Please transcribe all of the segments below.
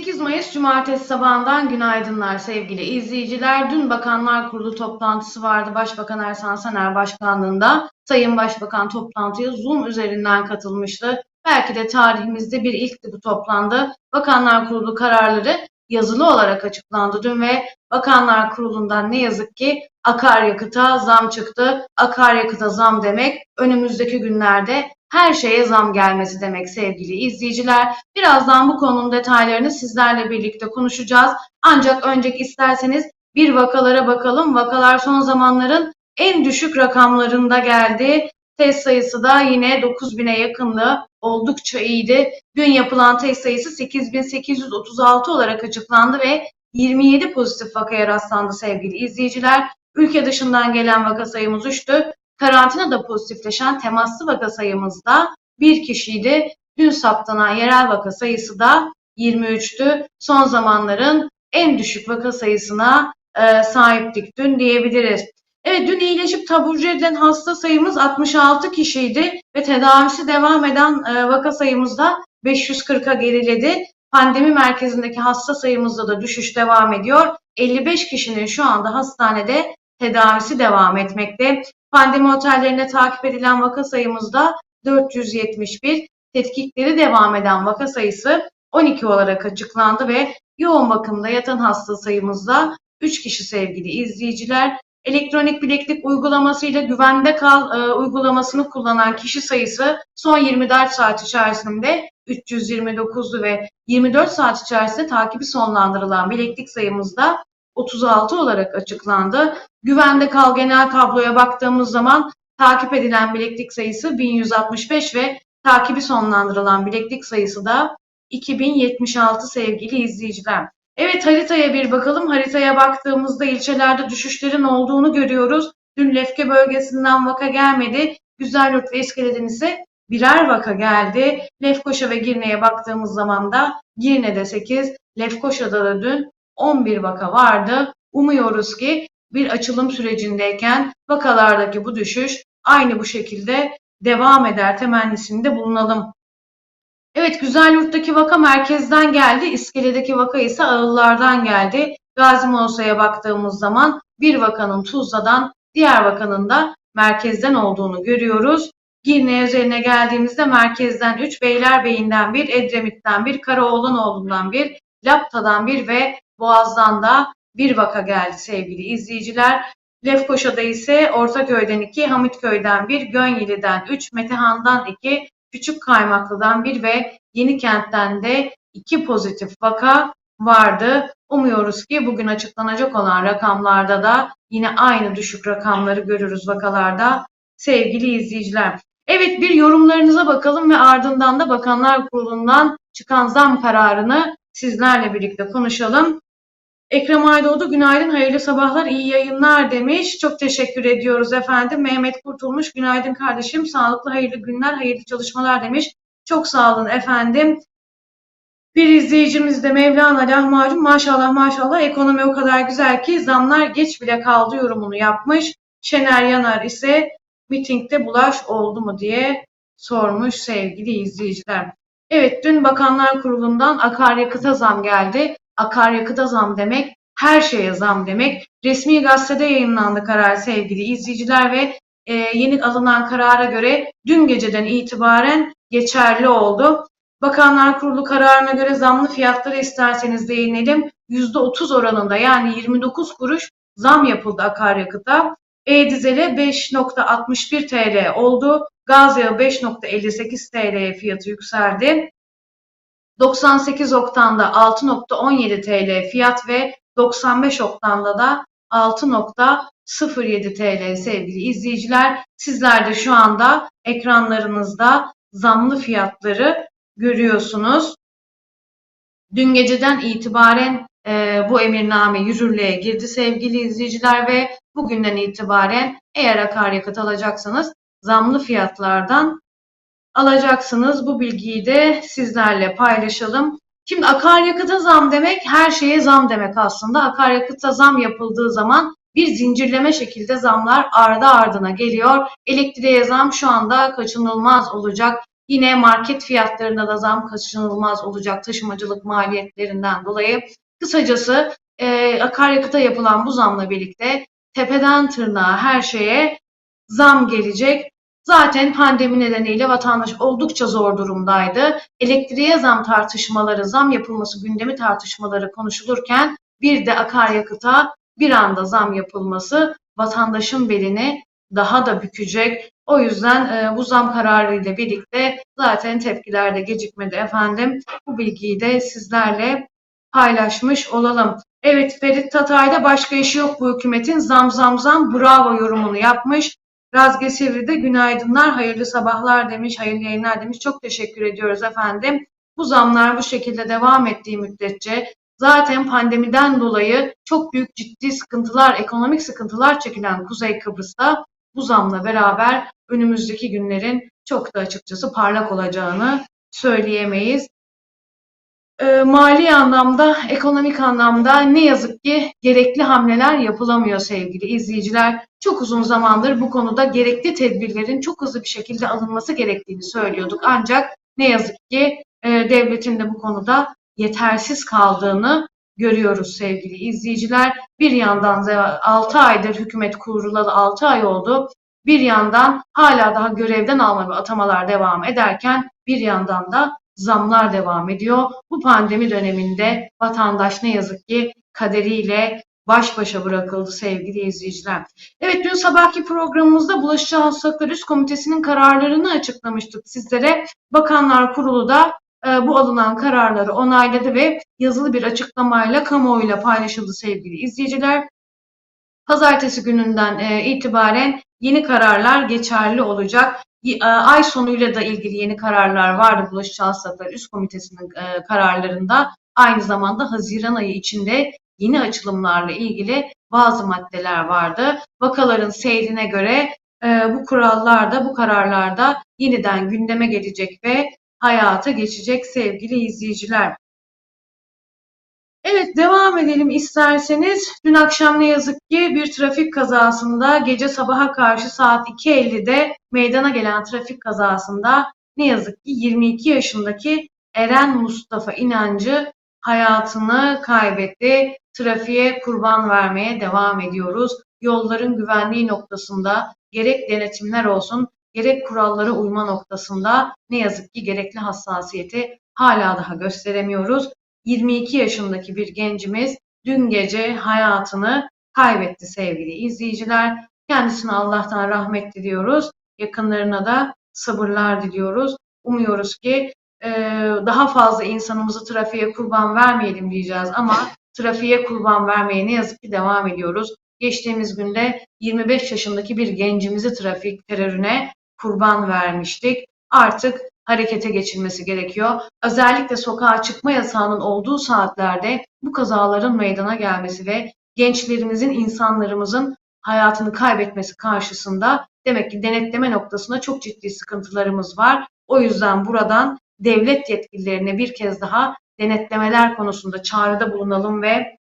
8 Mayıs Cumartesi sabahından günaydınlar sevgili izleyiciler. Dün Bakanlar Kurulu toplantısı vardı. Başbakan Ersan Saner başkanlığında. Sayın Başbakan toplantıya Zoom üzerinden katılmıştı. Belki de tarihimizde bir ilkti bu toplandı. Bakanlar Kurulu kararları yazılı olarak açıklandı dün ve Bakanlar Kurulu'ndan ne yazık ki akaryakıta zam çıktı. Akaryakıta zam demek önümüzdeki günlerde her şeye zam gelmesi demek sevgili izleyiciler. Birazdan bu konunun detaylarını sizlerle birlikte konuşacağız. Ancak önceki isterseniz bir vakalara bakalım. Vakalar son zamanların en düşük rakamlarında geldi. Test sayısı da yine 9000'e yakındı. Oldukça iyiydi. Dün yapılan test sayısı 8836 olarak açıklandı ve 27 pozitif vakaya rastlandı sevgili izleyiciler. Ülke dışından gelen vaka sayımız düştü. Karantinada pozitifleşen temaslı vaka sayımız da bir kişiydi. Dün saptanan yerel vaka sayısı da 23'tü. Son zamanların en düşük vaka sayısına e, sahiptik dün diyebiliriz. Evet dün iyileşip taburcu edilen hasta sayımız 66 kişiydi ve tedavisi devam eden e, vaka sayımız da 540'a geriledi. Pandemi merkezindeki hasta sayımızda da düşüş devam ediyor. 55 kişinin şu anda hastanede tedavisi devam etmekte. Pandemi otellerinde takip edilen vaka sayımızda 471, tetkikleri devam eden vaka sayısı 12 olarak açıklandı ve yoğun bakımda yatan hasta sayımızda 3 kişi sevgili izleyiciler. Elektronik bileklik uygulamasıyla güvende kal e, uygulamasını kullanan kişi sayısı son 24 saat içerisinde 329'du ve 24 saat içerisinde takibi sonlandırılan bileklik sayımızda 36 olarak açıklandı. Güvende kal genel tabloya baktığımız zaman takip edilen bileklik sayısı 1165 ve takibi sonlandırılan bileklik sayısı da 2076 sevgili izleyiciler. Evet haritaya bir bakalım. Haritaya baktığımızda ilçelerde düşüşlerin olduğunu görüyoruz. Dün Lefke bölgesinden vaka gelmedi. Güzelyurt ve İskele'den ise birer vaka geldi. Lefkoşa ve Girne'ye baktığımız zaman da Girne'de 8, Lefkoşa'da da dün 11 vaka vardı. Umuyoruz ki bir açılım sürecindeyken vakalardaki bu düşüş aynı bu şekilde devam eder temennisinde bulunalım. Evet Güzelyurt'taki vaka merkezden geldi. İskele'deki vaka ise ağıllardan geldi. Gazi Mosa'ya baktığımız zaman bir vakanın Tuzla'dan diğer vakanın da merkezden olduğunu görüyoruz. Girne üzerine geldiğimizde merkezden 3, Beylerbeyi'nden 1, Edremit'ten 1, Karaoğlanoğlu'ndan 1, Lapta'dan 1 ve Boğaz'dan da bir vaka geldi sevgili izleyiciler. Lefkoşa'da ise Ortaköy'den 2, Hamitköy'den 1, Gönyeli'den 3, Metehan'dan 2, Küçük Kaymaklı'dan 1 ve Yenikent'ten de 2 pozitif vaka vardı. Umuyoruz ki bugün açıklanacak olan rakamlarda da yine aynı düşük rakamları görürüz vakalarda sevgili izleyiciler. Evet bir yorumlarınıza bakalım ve ardından da Bakanlar Kurulu'ndan çıkan zam kararını sizlerle birlikte konuşalım. Ekrem Aydoğdu günaydın, hayırlı sabahlar, iyi yayınlar demiş. Çok teşekkür ediyoruz efendim. Mehmet Kurtulmuş günaydın kardeşim, sağlıklı hayırlı günler, hayırlı çalışmalar demiş. Çok sağ olun efendim. Bir izleyicimiz de Mevlana lahmacun maşallah maşallah ekonomi o kadar güzel ki zamlar geç bile kaldı yorumunu yapmış. Şener Yanar ise mitingde bulaş oldu mu diye sormuş sevgili izleyiciler. Evet dün Bakanlar Kurulu'ndan akaryakıta zam geldi. Akaryakıta zam demek her şeye zam demek. Resmi gazetede yayınlandı karar sevgili izleyiciler ve e, yeni alınan karara göre dün geceden itibaren geçerli oldu. Bakanlar Kurulu kararına göre zamlı fiyatları isterseniz değinelim. %30 oranında yani 29 kuruş zam yapıldı akaryakıta. E-dizele 5.61 TL oldu. Gaz yağı 5.58 TL fiyatı yükseldi. 98 oktanda 6.17 TL fiyat ve 95 oktanda da 6.07 TL sevgili izleyiciler. Sizler de şu anda ekranlarınızda zamlı fiyatları görüyorsunuz. Dün geceden itibaren e, bu emirname yürürlüğe girdi sevgili izleyiciler ve bugünden itibaren eğer akaryakıt alacaksanız zamlı fiyatlardan alacaksınız. Bu bilgiyi de sizlerle paylaşalım. Şimdi akaryakıta zam demek her şeye zam demek aslında. Akaryakıta zam yapıldığı zaman bir zincirleme şekilde zamlar ardı ardına geliyor. Elektriğe zam şu anda kaçınılmaz olacak. Yine market fiyatlarına da zam kaçınılmaz olacak taşımacılık maliyetlerinden dolayı. Kısacası e, akaryakıta yapılan bu zamla birlikte tepeden tırnağa her şeye zam gelecek. Zaten pandemi nedeniyle vatandaş oldukça zor durumdaydı. Elektriğe zam tartışmaları, zam yapılması gündemi tartışmaları konuşulurken bir de akaryakıta bir anda zam yapılması vatandaşın belini daha da bükecek. O yüzden e, bu zam kararıyla birlikte zaten tepkiler de gecikmedi efendim. Bu bilgiyi de sizlerle paylaşmış olalım. Evet Ferit Tatay'da başka işi yok bu hükümetin zam zam zam bravo yorumunu yapmış. Razge Sivri'de günaydınlar, hayırlı sabahlar demiş, hayırlı yayınlar demiş. Çok teşekkür ediyoruz efendim. Bu zamlar bu şekilde devam ettiği müddetçe zaten pandemiden dolayı çok büyük ciddi sıkıntılar, ekonomik sıkıntılar çekilen Kuzey Kıbrıs'ta bu zamla beraber önümüzdeki günlerin çok da açıkçası parlak olacağını söyleyemeyiz. E, mali anlamda, ekonomik anlamda ne yazık ki gerekli hamleler yapılamıyor sevgili izleyiciler. Çok uzun zamandır bu konuda gerekli tedbirlerin çok hızlı bir şekilde alınması gerektiğini söylüyorduk. Ancak ne yazık ki e, devletin de bu konuda yetersiz kaldığını görüyoruz sevgili izleyiciler. Bir yandan 6 aydır hükümet kurulalı 6 ay oldu. Bir yandan hala daha görevden alma ve atamalar devam ederken bir yandan da zamlar devam ediyor. Bu pandemi döneminde vatandaş ne yazık ki kaderiyle baş başa bırakıldı sevgili izleyiciler. Evet dün sabahki programımızda Bulaşıcı Hastalıklar Üst Komitesi'nin kararlarını açıklamıştık sizlere. Bakanlar Kurulu da e, bu alınan kararları onayladı ve yazılı bir açıklamayla kamuoyuyla paylaşıldı sevgili izleyiciler. Pazartesi gününden e, itibaren yeni kararlar geçerli olacak. E, ay sonuyla da ilgili yeni kararlar vardı Bulaşıcı Hastalıklar Üst Komitesi'nin e, kararlarında. Aynı zamanda Haziran ayı içinde yeni açılımlarla ilgili bazı maddeler vardı. Vakaların seyrine göre e, bu kurallarda, bu kararlarda yeniden gündeme gelecek ve hayata geçecek sevgili izleyiciler. Evet devam edelim isterseniz. Dün akşam ne yazık ki bir trafik kazasında gece sabaha karşı saat 2.50'de meydana gelen trafik kazasında ne yazık ki 22 yaşındaki Eren Mustafa İnancı hayatını kaybetti. Trafiğe kurban vermeye devam ediyoruz. Yolların güvenliği noktasında gerek denetimler olsun gerek kurallara uyma noktasında ne yazık ki gerekli hassasiyeti hala daha gösteremiyoruz. 22 yaşındaki bir gencimiz dün gece hayatını kaybetti sevgili izleyiciler. Kendisine Allah'tan rahmet diliyoruz. Yakınlarına da sabırlar diliyoruz. Umuyoruz ki e, daha fazla insanımızı trafiğe kurban vermeyelim diyeceğiz ama trafiğe kurban vermeye ne yazık ki devam ediyoruz. Geçtiğimiz günde 25 yaşındaki bir gencimizi trafik terörüne kurban vermiştik. Artık harekete geçilmesi gerekiyor. Özellikle sokağa çıkma yasağının olduğu saatlerde bu kazaların meydana gelmesi ve gençlerimizin, insanlarımızın hayatını kaybetmesi karşısında demek ki denetleme noktasında çok ciddi sıkıntılarımız var. O yüzden buradan devlet yetkililerine bir kez daha denetlemeler konusunda çağrıda bulunalım ve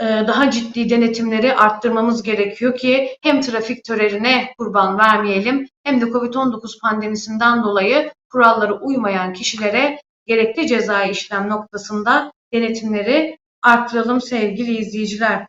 daha ciddi denetimleri arttırmamız gerekiyor ki hem trafik terörüne kurban vermeyelim hem de Covid-19 pandemisinden dolayı kurallara uymayan kişilere gerekli cezai işlem noktasında denetimleri arttıralım sevgili izleyiciler.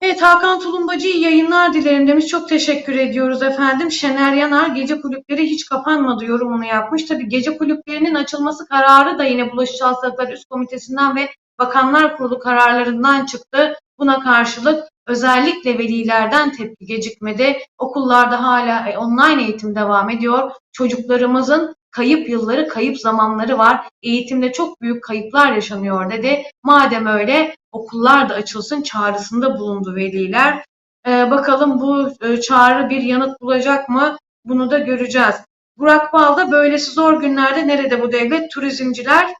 Evet Hakan Tulumbacı yayınlar dilerim demiş. Çok teşekkür ediyoruz efendim. Şener Yanar gece kulüpleri hiç kapanmadı yorumunu yapmış. Tabii gece kulüplerinin açılması kararı da yine Bulaşıcı Hastalıklar Üst Komitesi'nden ve Bakanlar Kurulu kararlarından çıktı. Buna karşılık özellikle velilerden tepki gecikmedi. Okullarda hala e, online eğitim devam ediyor. Çocuklarımızın kayıp yılları, kayıp zamanları var. Eğitimde çok büyük kayıplar yaşanıyor dedi. Madem öyle okullar da açılsın çağrısında bulundu veliler. Ee, bakalım bu e, çağrı bir yanıt bulacak mı? Bunu da göreceğiz. Burak Bal da böylesi zor günlerde nerede bu devlet? Turizmciler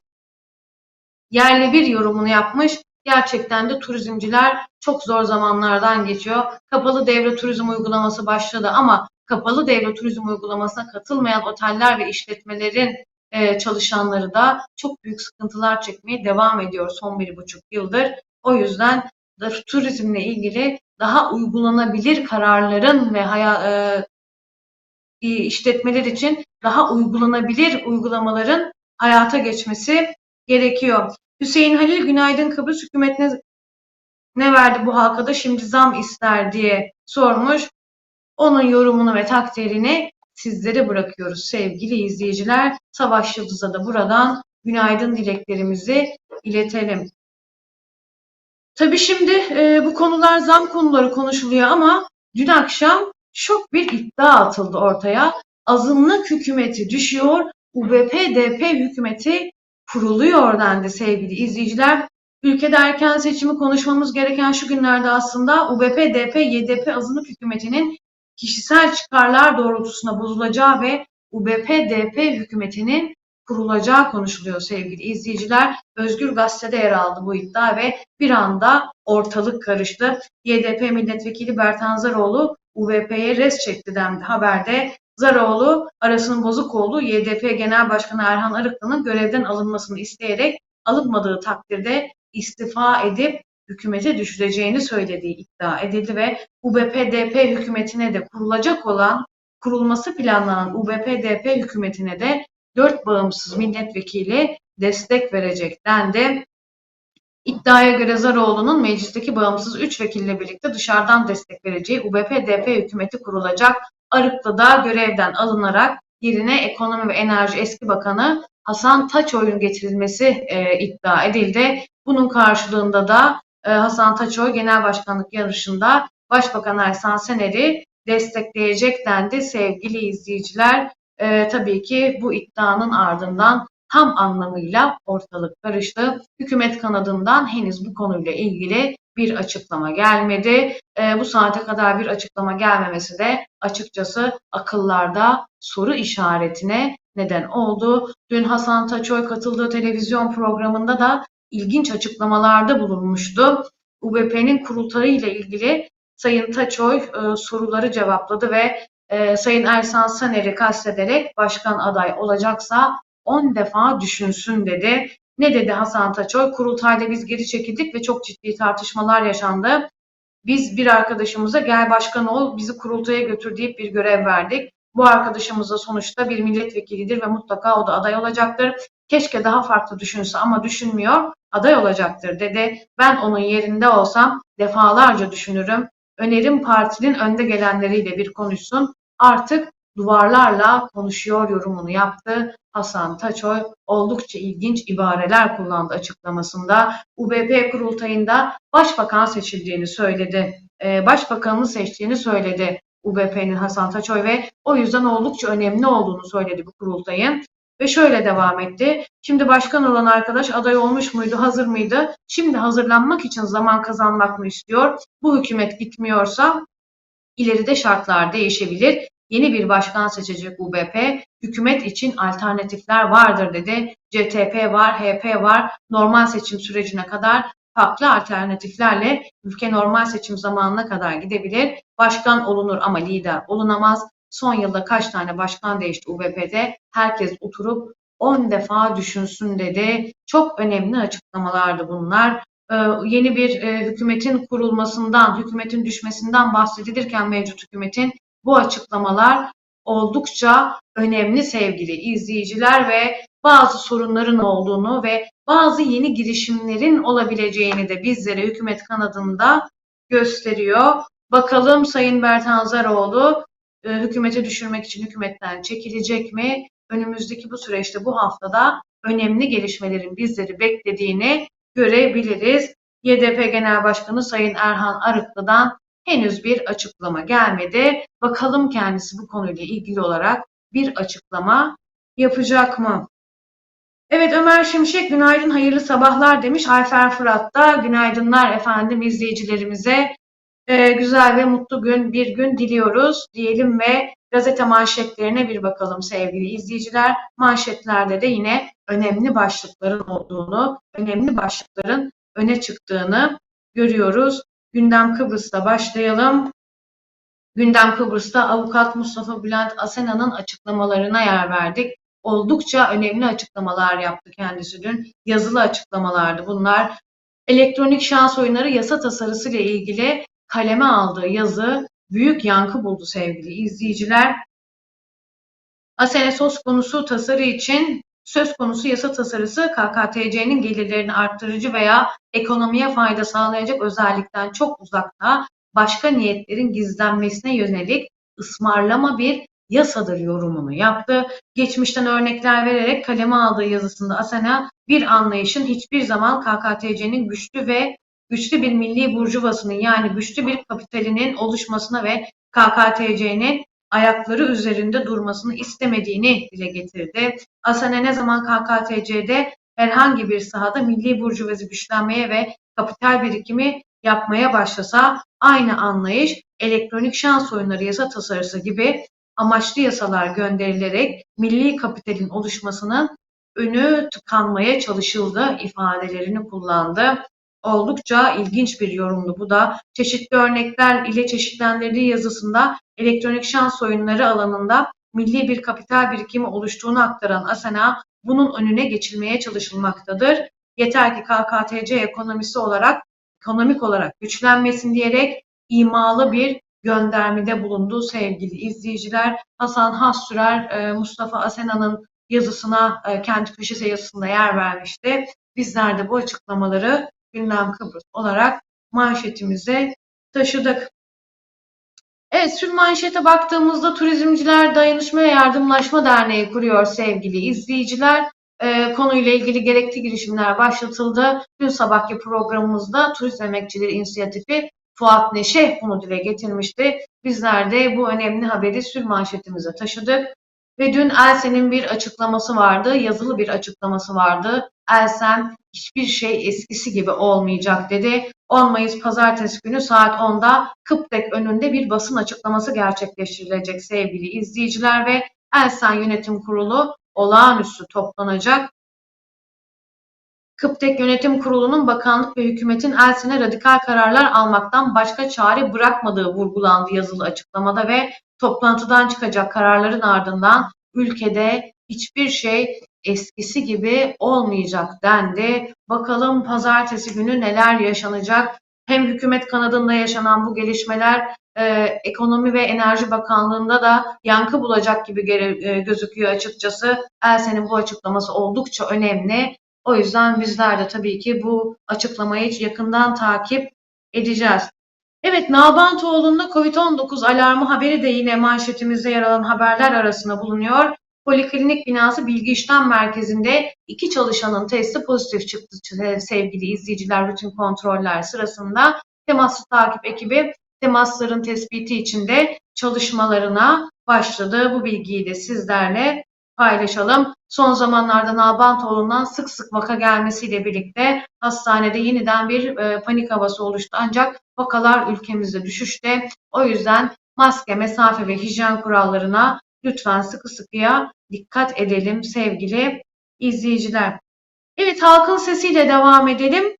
yerli bir yorumunu yapmış. Gerçekten de turizmciler çok zor zamanlardan geçiyor. Kapalı devre turizm uygulaması başladı ama kapalı devre turizm uygulamasına katılmayan oteller ve işletmelerin e, çalışanları da çok büyük sıkıntılar çekmeye devam ediyor son bir buçuk yıldır. O yüzden turizmle ilgili daha uygulanabilir kararların ve haya, e, işletmeler için daha uygulanabilir uygulamaların hayata geçmesi gerekiyor. Hüseyin Halil Günaydın Kıbrıs hükümetine ne verdi bu halka da şimdi zam ister diye sormuş. Onun yorumunu ve takdirini sizlere bırakıyoruz sevgili izleyiciler. Savaş Yıldız'a da buradan günaydın dileklerimizi iletelim. Tabii şimdi e, bu konular zam konuları konuşuluyor ama dün akşam şok bir iddia atıldı ortaya. Azınlık hükümeti düşüyor, UBP-DP hükümeti kuruluyor dendi sevgili izleyiciler. Ülkede erken seçimi konuşmamız gereken şu günlerde aslında UBP, DP, YDP azınlık hükümetinin kişisel çıkarlar doğrultusunda bozulacağı ve UBP, DP hükümetinin kurulacağı konuşuluyor sevgili izleyiciler. Özgür Gazete'de yer aldı bu iddia ve bir anda ortalık karıştı. YDP milletvekili Bertan Zaroğlu UVP'ye res çekti dendi haberde. Zaroğlu arasının bozuk olduğu YDP Genel Başkanı Erhan Arıklı'nın görevden alınmasını isteyerek alınmadığı takdirde istifa edip hükümete düşüreceğini söylediği iddia edildi ve UBP-DP hükümetine de kurulacak olan, kurulması planlanan UBP-DP hükümetine de dört bağımsız milletvekili destek verecek dendi. İddiaya göre Zaroğlu'nun meclisteki bağımsız üç vekille birlikte dışarıdan destek vereceği UBP-DP hükümeti kurulacak. Arıklı'da görevden alınarak yerine Ekonomi ve Enerji eski bakanı Hasan Taçoy'un getirilmesi e, iddia edildi. Bunun karşılığında da e, Hasan Taçoy genel başkanlık yarışında Başbakan Ersan Sener'i destekleyecek dendi sevgili izleyiciler. E, tabii ki bu iddianın ardından tam anlamıyla ortalık karıştı. Hükümet kanadından henüz bu konuyla ilgili bir açıklama gelmedi. E, bu saate kadar bir açıklama gelmemesi de açıkçası akıllarda soru işaretine neden oldu. Dün Hasan Taçoy katıldığı televizyon programında da ilginç açıklamalarda bulunmuştu. UBP'nin kurultayı ile ilgili Sayın Taçoy e, soruları cevapladı ve e, Sayın Ersan Saner'i kastederek başkan aday olacaksa 10 defa düşünsün dedi. Ne dedi Hasan Taçoy? Kurultayda biz geri çekildik ve çok ciddi tartışmalar yaşandı. Biz bir arkadaşımıza gel başkan ol bizi kurultaya götür deyip bir görev verdik. Bu arkadaşımız da sonuçta bir milletvekilidir ve mutlaka o da aday olacaktır. Keşke daha farklı düşünse ama düşünmüyor, aday olacaktır dedi. Ben onun yerinde olsam defalarca düşünürüm. Önerim partinin önde gelenleriyle bir konuşsun. Artık duvarlarla konuşuyor yorumunu yaptı. Hasan Taçoy oldukça ilginç ibareler kullandı açıklamasında. UBP kurultayında başbakan seçildiğini söyledi. Ee, başbakanını seçtiğini söyledi UBP'nin Hasan Taçoy ve o yüzden oldukça önemli olduğunu söyledi bu kurultayın. Ve şöyle devam etti. Şimdi başkan olan arkadaş aday olmuş muydu, hazır mıydı? Şimdi hazırlanmak için zaman kazanmak mı istiyor? Bu hükümet gitmiyorsa ileride şartlar değişebilir. Yeni bir başkan seçecek UBP. Hükümet için alternatifler vardır dedi. CTP var, HP var. Normal seçim sürecine kadar farklı alternatiflerle ülke normal seçim zamanına kadar gidebilir. Başkan olunur ama lider olunamaz. Son yılda kaç tane başkan değişti UBP'de? Herkes oturup 10 defa düşünsün dedi. Çok önemli açıklamalardı bunlar. Ee, yeni bir e, hükümetin kurulmasından, hükümetin düşmesinden bahsedilirken mevcut hükümetin bu açıklamalar oldukça önemli sevgili izleyiciler ve bazı sorunların olduğunu ve bazı yeni girişimlerin olabileceğini de bizlere hükümet kanadında gösteriyor. Bakalım Sayın Bertan Zaroğlu e, hükümete düşürmek için hükümetten çekilecek mi? Önümüzdeki bu süreçte bu haftada önemli gelişmelerin bizleri beklediğini görebiliriz. YDP Genel Başkanı Sayın Erhan Arıklı'dan henüz bir açıklama gelmedi. Bakalım kendisi bu konuyla ilgili olarak bir açıklama yapacak mı? Evet Ömer Şimşek günaydın hayırlı sabahlar demiş. Ayfer Fırat da günaydınlar efendim izleyicilerimize. Ee, güzel ve mutlu gün bir gün diliyoruz diyelim ve gazete manşetlerine bir bakalım sevgili izleyiciler. Manşetlerde de yine önemli başlıkların olduğunu, önemli başlıkların öne çıktığını görüyoruz. Gündem Kıbrıs'ta başlayalım. Gündem Kıbrıs'ta avukat Mustafa Bülent Asena'nın açıklamalarına yer verdik. Oldukça önemli açıklamalar yaptı kendisi dün. Yazılı açıklamalardı bunlar. Elektronik şans oyunları yasa tasarısı ile ilgili kaleme aldığı yazı büyük yankı buldu sevgili izleyiciler. Asene söz konusu tasarı için söz konusu yasa tasarısı KKTC'nin gelirlerini arttırıcı veya ekonomiye fayda sağlayacak özellikten çok uzakta başka niyetlerin gizlenmesine yönelik ısmarlama bir yasadır yorumunu yaptı. Geçmişten örnekler vererek kaleme aldığı yazısında Asena bir anlayışın hiçbir zaman KKTC'nin güçlü ve güçlü bir milli burjuvasının yani güçlü bir kapitalinin oluşmasına ve KKTC'nin ayakları üzerinde durmasını istemediğini dile getirdi. Asena ne zaman KKTC'de herhangi bir sahada milli burjuvazi güçlenmeye ve kapital birikimi yapmaya başlasa aynı anlayış elektronik şans oyunları yasa tasarısı gibi amaçlı yasalar gönderilerek milli kapitalin oluşmasının önü tıkanmaya çalışıldı ifadelerini kullandı. Oldukça ilginç bir yorumdu bu da. Çeşitli örnekler ile çeşitlendirdiği yazısında elektronik şans oyunları alanında milli bir kapital birikimi oluştuğunu aktaran Asena bunun önüne geçilmeye çalışılmaktadır. Yeter ki KKTC ekonomisi olarak ekonomik olarak güçlenmesin diyerek imalı bir göndermede bulundu sevgili izleyiciler. Hasan Hassürer, e, Mustafa Asena'nın yazısına e, kendi köşesi yazısında yer vermişti. Bizler de bu açıklamaları gündem Kıbrıs olarak manşetimize taşıdık. Evet, sür manşete baktığımızda Turizmciler Dayanışma ve Yardımlaşma Derneği kuruyor sevgili izleyiciler. Ee, konuyla ilgili gerekli girişimler başlatıldı. Dün sabahki programımızda Turizm Emekçileri İnisiyatifi Fuat Neşe bunu dile getirmişti. Bizler de bu önemli haberi sür manşetimize taşıdık. Ve dün Elsen'in bir açıklaması vardı, yazılı bir açıklaması vardı. Elsen hiçbir şey eskisi gibi olmayacak dedi. 10 Mayıs Pazartesi günü saat 10'da Kıptek önünde bir basın açıklaması gerçekleştirilecek sevgili izleyiciler ve Elsen Yönetim Kurulu olağanüstü toplanacak. Kıptek Yönetim Kurulu'nun bakanlık ve hükümetin Elsen'e radikal kararlar almaktan başka çare bırakmadığı vurgulandı yazılı açıklamada ve toplantıdan çıkacak kararların ardından ülkede hiçbir şey eskisi gibi olmayacak dendi. Bakalım pazartesi günü neler yaşanacak? Hem hükümet kanadında yaşanan bu gelişmeler e, Ekonomi ve Enerji Bakanlığı'nda da yankı bulacak gibi gere- e, gözüküyor açıkçası. Elsen'in bu açıklaması oldukça önemli. O yüzden bizler de tabii ki bu açıklamayı yakından takip edeceğiz. Evet, Nalbantoğlu'nda COVID-19 alarmı haberi de yine manşetimizde yer alan haberler arasında bulunuyor. Poliklinik binası bilgi işlem merkezinde iki çalışanın testi pozitif çıktı sevgili izleyiciler rutin kontroller sırasında. Temaslı takip ekibi temasların tespiti için de çalışmalarına başladı. Bu bilgiyi de sizlerle paylaşalım. Son zamanlarda Nalbantoğlu'ndan sık sık vaka gelmesiyle birlikte hastanede yeniden bir e, panik havası oluştu. Ancak vakalar ülkemizde düşüşte. O yüzden maske, mesafe ve hijyen kurallarına lütfen sıkı sıkıya dikkat edelim sevgili izleyiciler. Evet halkın sesiyle devam edelim.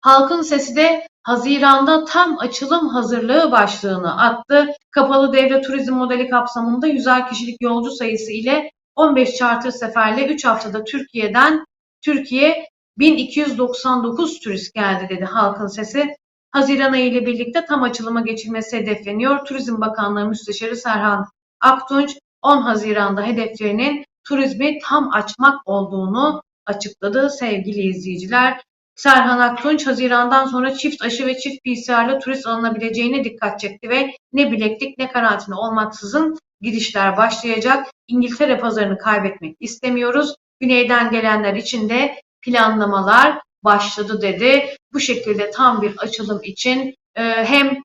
Halkın sesi de Haziran'da tam açılım hazırlığı başlığını attı. Kapalı devlet turizm modeli kapsamında 100'er kişilik yolcu sayısı ile 15 charter seferle 3 haftada Türkiye'den Türkiye 1299 turist geldi dedi halkın sesi. Haziran ayı ile birlikte tam açılıma geçilmesi hedefleniyor. Turizm Bakanlığı Müsteşarı Serhan Aktunç 10 Haziran'da hedeflerinin turizmi tam açmak olduğunu açıkladı sevgili izleyiciler. Serhan Aktunç Haziran'dan sonra çift aşı ve çift PCR'lı turist alınabileceğine dikkat çekti ve ne bileklik ne karantina olmaksızın gidişler başlayacak. İngiltere pazarını kaybetmek istemiyoruz. Güneyden gelenler için de planlamalar başladı dedi. Bu şekilde tam bir açılım için e, hem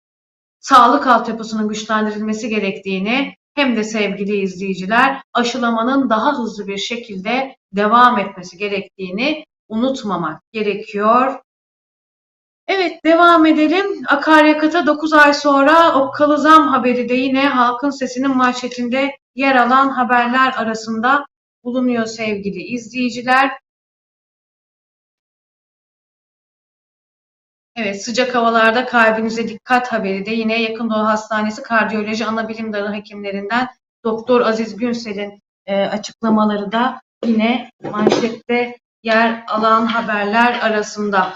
sağlık altyapısının güçlendirilmesi gerektiğini hem de sevgili izleyiciler aşılamanın daha hızlı bir şekilde devam etmesi gerektiğini unutmamak gerekiyor. Evet devam edelim. Akaryakıta 9 ay sonra okkalı zam haberi de yine halkın sesinin manşetinde yer alan haberler arasında bulunuyor sevgili izleyiciler. Evet, sıcak havalarda kalbinize dikkat haberi de yine Yakın Doğu Hastanesi Kardiyoloji Anabilim Dalı hekimlerinden Doktor Aziz Günsel'in e, açıklamaları da yine manşette yer alan haberler arasında.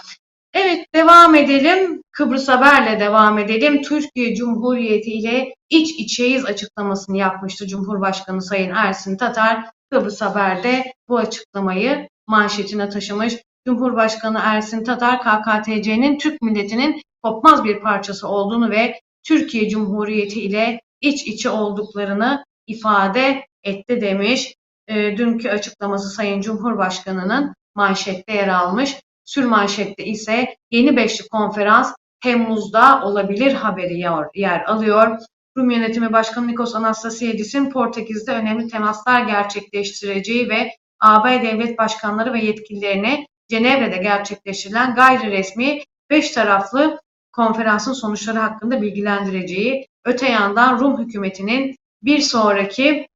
Evet devam edelim. Kıbrıs Haber'le devam edelim. Türkiye Cumhuriyeti ile iç içeyiz açıklamasını yapmıştı Cumhurbaşkanı Sayın Ersin Tatar. Kıbrıs Haber'de bu açıklamayı manşetine taşımış. Cumhurbaşkanı Ersin Tatar KKTC'nin Türk milletinin kopmaz bir parçası olduğunu ve Türkiye Cumhuriyeti ile iç içe olduklarını ifade etti demiş. E, dünkü açıklaması Sayın Cumhurbaşkanı'nın manşette yer almış. Sürmanşette ise yeni beşli konferans Temmuz'da olabilir haberi yer, alıyor. Rum Yönetimi Başkanı Nikos Anastasiadis'in Portekiz'de önemli temaslar gerçekleştireceği ve AB devlet başkanları ve yetkililerini Cenevre'de gerçekleştirilen gayri resmi beş taraflı konferansın sonuçları hakkında bilgilendireceği, öte yandan Rum hükümetinin bir sonraki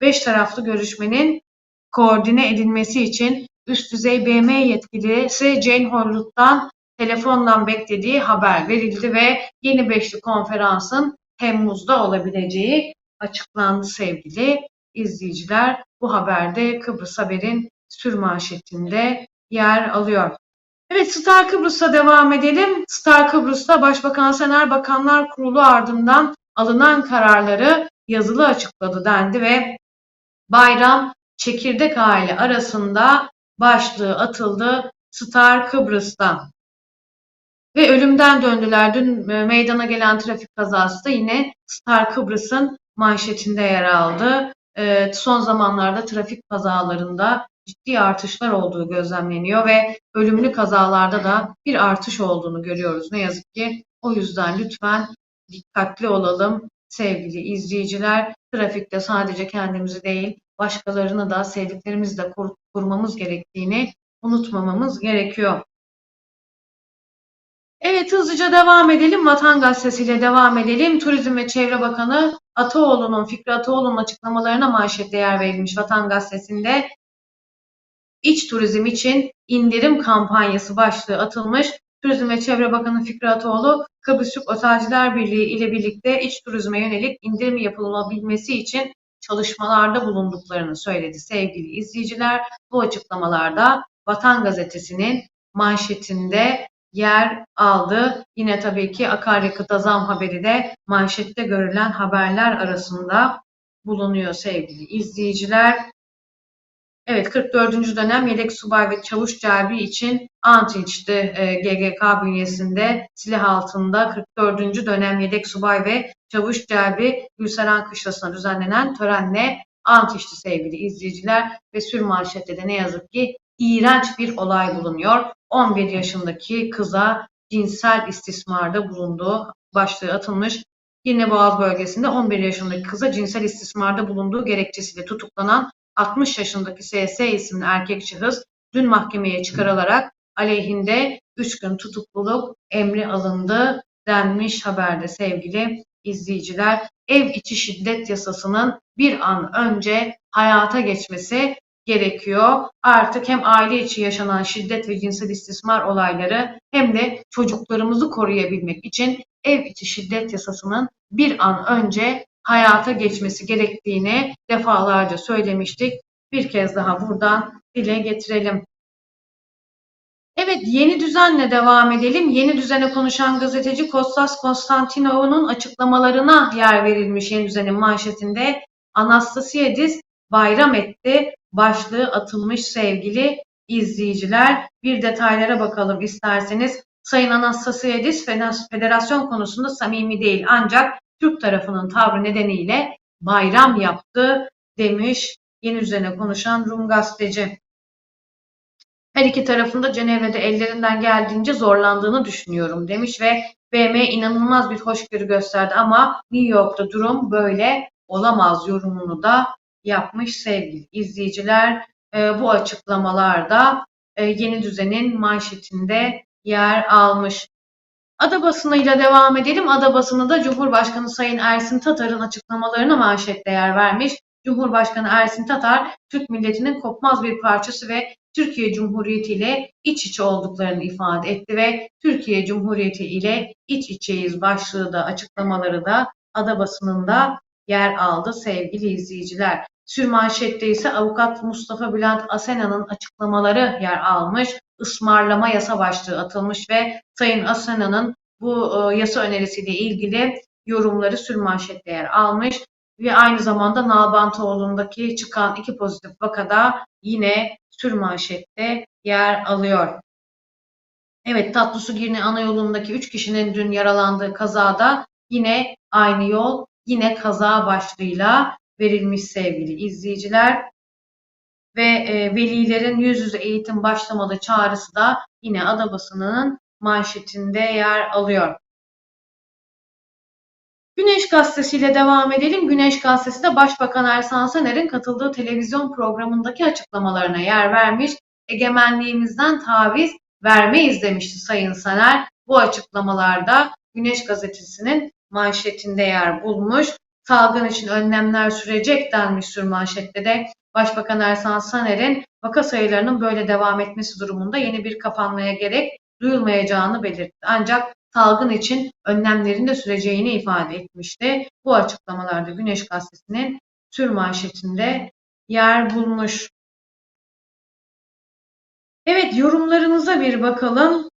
beş taraflı görüşmenin koordine edilmesi için üst düzey BM yetkilisi Jane Holloot'tan telefondan beklediği haber verildi ve yeni beşli konferansın Temmuz'da olabileceği açıklandı sevgili izleyiciler. Bu haberde Kıbrıs Haber'in sürmanşetinde yer alıyor. Evet Star Kıbrıs'a devam edelim. Star Kıbrıs'ta Başbakan Sener Bakanlar Kurulu ardından alınan kararları yazılı açıkladı dendi ve Bayram Çekirdek aile arasında başlığı atıldı Star Kıbrıs'ta. Ve ölümden döndüler. Dün e, meydana gelen trafik kazası da yine Star Kıbrıs'ın manşetinde yer aldı. E, son zamanlarda trafik kazalarında ciddi artışlar olduğu gözlemleniyor ve ölümlü kazalarda da bir artış olduğunu görüyoruz. Ne yazık ki o yüzden lütfen dikkatli olalım sevgili izleyiciler. Trafikte sadece kendimizi değil başkalarını da sevdiklerimizi de korumamız gerektiğini unutmamamız gerekiyor. Evet hızlıca devam edelim. Vatan Gazetesi ile devam edelim. Turizm ve Çevre Bakanı Ataoğlu'nun, Fikri Ataoğlu'nun açıklamalarına manşette yer verilmiş Vatan Gazetesi'nde. İç turizm için indirim kampanyası başlığı atılmış. Turizm ve Çevre Bakanı Fikri Ataoğlu, Kıbrıs Türk Otelciler Birliği ile birlikte iç turizme yönelik indirim yapılabilmesi için çalışmalarda bulunduklarını söyledi sevgili izleyiciler. Bu açıklamalarda Vatan Gazetesi'nin manşetinde yer aldı. Yine tabii ki akaryakıta zam haberi de manşette görülen haberler arasında bulunuyor sevgili izleyiciler. Evet 44. dönem yedek subay ve çavuş celbi için ant içti e, GGK bünyesinde silah altında 44. dönem yedek subay ve çavuş celbi Gülseren Kışlası'na düzenlenen törenle ant içti sevgili izleyiciler ve sür manşette de ne yazık ki iğrenç bir olay bulunuyor. 11 yaşındaki kıza cinsel istismarda bulunduğu başlığı atılmış. Yine Boğaz bölgesinde 11 yaşındaki kıza cinsel istismarda bulunduğu gerekçesiyle tutuklanan 60 yaşındaki SS isimli erkek şahıs dün mahkemeye çıkarılarak aleyhinde 3 gün tutukluluk emri alındı denmiş haberde sevgili izleyiciler. Ev içi şiddet yasasının bir an önce hayata geçmesi gerekiyor. Artık hem aile içi yaşanan şiddet ve cinsel istismar olayları hem de çocuklarımızı koruyabilmek için ev içi şiddet yasasının bir an önce hayata geçmesi gerektiğini defalarca söylemiştik. Bir kez daha buradan dile getirelim. Evet yeni düzenle devam edelim. Yeni düzene konuşan gazeteci Kostas Konstantinov'un açıklamalarına yer verilmiş yeni düzenin manşetinde. Anastasiadis bayram etti başlığı atılmış sevgili izleyiciler. Bir detaylara bakalım isterseniz. Sayın Anastasiadis federasyon konusunda samimi değil ancak Türk tarafının tavrı nedeniyle bayram yaptı demiş yeni üzerine konuşan Rum gazeteci. Her iki tarafında Cenevre'de ellerinden geldiğince zorlandığını düşünüyorum demiş ve BM inanılmaz bir hoşgörü gösterdi ama New York'ta durum böyle olamaz yorumunu da yapmış sevgili izleyiciler. E, bu açıklamalarda e, yeni düzenin manşetinde yer almış. Ada basınıyla devam edelim. Ada basını da Cumhurbaşkanı Sayın Ersin Tatar'ın açıklamalarına manşette yer vermiş. Cumhurbaşkanı Ersin Tatar, Türk milletinin kopmaz bir parçası ve Türkiye Cumhuriyeti ile iç içe olduklarını ifade etti ve Türkiye Cumhuriyeti ile iç içeyiz başlığı da açıklamaları da ada basınında yer aldı sevgili izleyiciler. Sürmanşette ise avukat Mustafa Bülent Asena'nın açıklamaları yer almış. Ismarlama yasa başlığı atılmış ve Sayın Asena'nın bu e, yasa önerisiyle ilgili yorumları sürmanşette yer almış ve aynı zamanda Nalbantoğlu'ndaki çıkan iki pozitif vakada yine sürmanşette yer alıyor. Evet Tatlısu Girne ana yolundaki 3 kişinin dün yaralandığı kazada yine aynı yol yine kaza başlığıyla verilmiş sevgili izleyiciler. Ve e, velilerin yüz yüze eğitim başlamalı çağrısı da yine ada basınının manşetinde yer alıyor. Güneş Gazetesi ile devam edelim. Güneş Gazetesi de Başbakan Ersan Saner'in katıldığı televizyon programındaki açıklamalarına yer vermiş. Egemenliğimizden taviz vermeyiz demişti Sayın Saner. Bu açıklamalarda Güneş Gazetesi'nin manşetinde yer bulmuş. Salgın için önlemler sürecek denmiş sürmanşette de Başbakan Ersan Saner'in vaka sayılarının böyle devam etmesi durumunda yeni bir kapanmaya gerek duyulmayacağını belirtti. Ancak salgın için önlemlerin de süreceğini ifade etmişti. Bu açıklamalarda Güneş Gazetesi'nin tür manşetinde yer bulmuş. Evet yorumlarınıza bir bakalım.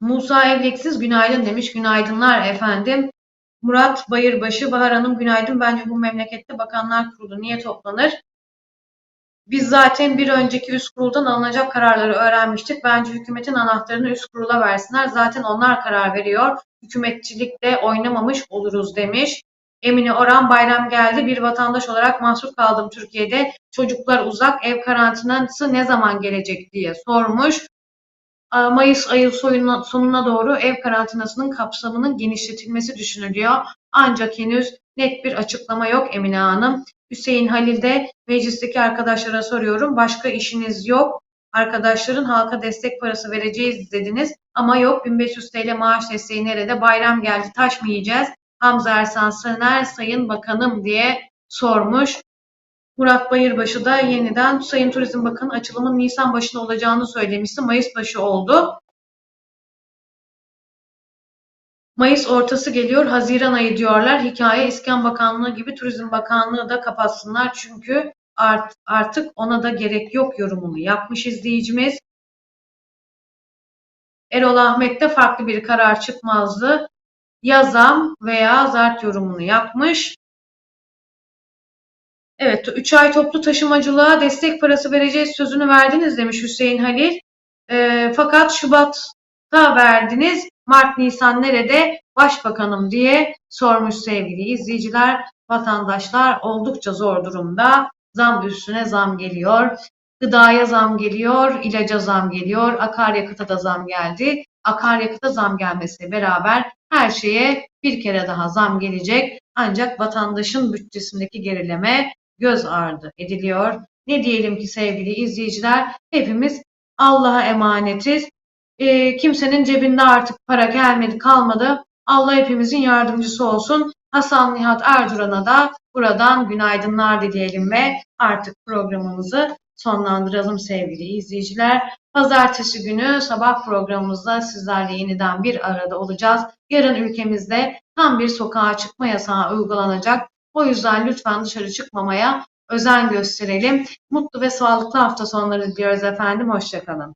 Musa Evleksiz günaydın demiş. Günaydınlar efendim. Murat Bayırbaşı, Bahar Hanım günaydın. Bence bu memlekette bakanlar kurulu niye toplanır? Biz zaten bir önceki üst kuruldan alınacak kararları öğrenmiştik. Bence hükümetin anahtarını üst kurula versinler. Zaten onlar karar veriyor. Hükümetçilikle oynamamış oluruz demiş. Emine Orhan bayram geldi. Bir vatandaş olarak mahsur kaldım Türkiye'de. Çocuklar uzak. Ev karantinası ne zaman gelecek diye sormuş. Mayıs ayı sonuna doğru ev karantinasının kapsamının genişletilmesi düşünülüyor. Ancak henüz net bir açıklama yok Emine Hanım. Hüseyin Halil de meclisteki arkadaşlara soruyorum. Başka işiniz yok. Arkadaşların halka destek parası vereceğiz dediniz. Ama yok 1500 TL maaş desteği nerede? Bayram geldi taş mı yiyeceğiz? Hamza Ersan Saner Sayın Bakanım diye sormuş. Murat Bayırbaşı da yeniden Sayın Turizm Bakanı açılımın Nisan başında olacağını söylemişti. Mayıs başı oldu. Mayıs ortası geliyor, Haziran ayı diyorlar. Hikaye İskan Bakanlığı gibi Turizm Bakanlığı da kapatsınlar. Çünkü art, artık ona da gerek yok yorumunu yapmış izleyicimiz. Erol Ahmet'te farklı bir karar çıkmazdı. Ya zam veya zart yorumunu yapmış. Evet, 3 ay toplu taşımacılığa destek parası vereceğiz sözünü verdiniz demiş Hüseyin Halil. E, fakat Şubat'ta verdiniz. Mart, Nisan nerede? Başbakanım diye sormuş sevgili izleyiciler. Vatandaşlar oldukça zor durumda. Zam üstüne zam geliyor. Gıdaya zam geliyor, ilaca zam geliyor, akaryakıta da zam geldi. Akaryakıta zam gelmesiyle beraber her şeye bir kere daha zam gelecek. Ancak vatandaşın bütçesindeki gerileme göz ardı ediliyor. Ne diyelim ki sevgili izleyiciler, hepimiz Allah'a emanetiz. E, kimsenin cebinde artık para gelmedi kalmadı. Allah hepimizin yardımcısı olsun. Hasan Nihat Erduran'a da buradan günaydınlar dileyelim ve artık programımızı sonlandıralım sevgili izleyiciler. Pazartesi günü sabah programımızda sizlerle yeniden bir arada olacağız. Yarın ülkemizde tam bir sokağa çıkma yasağı uygulanacak. O yüzden lütfen dışarı çıkmamaya özen gösterelim. Mutlu ve sağlıklı hafta sonları diliyoruz efendim. Hoşçakalın.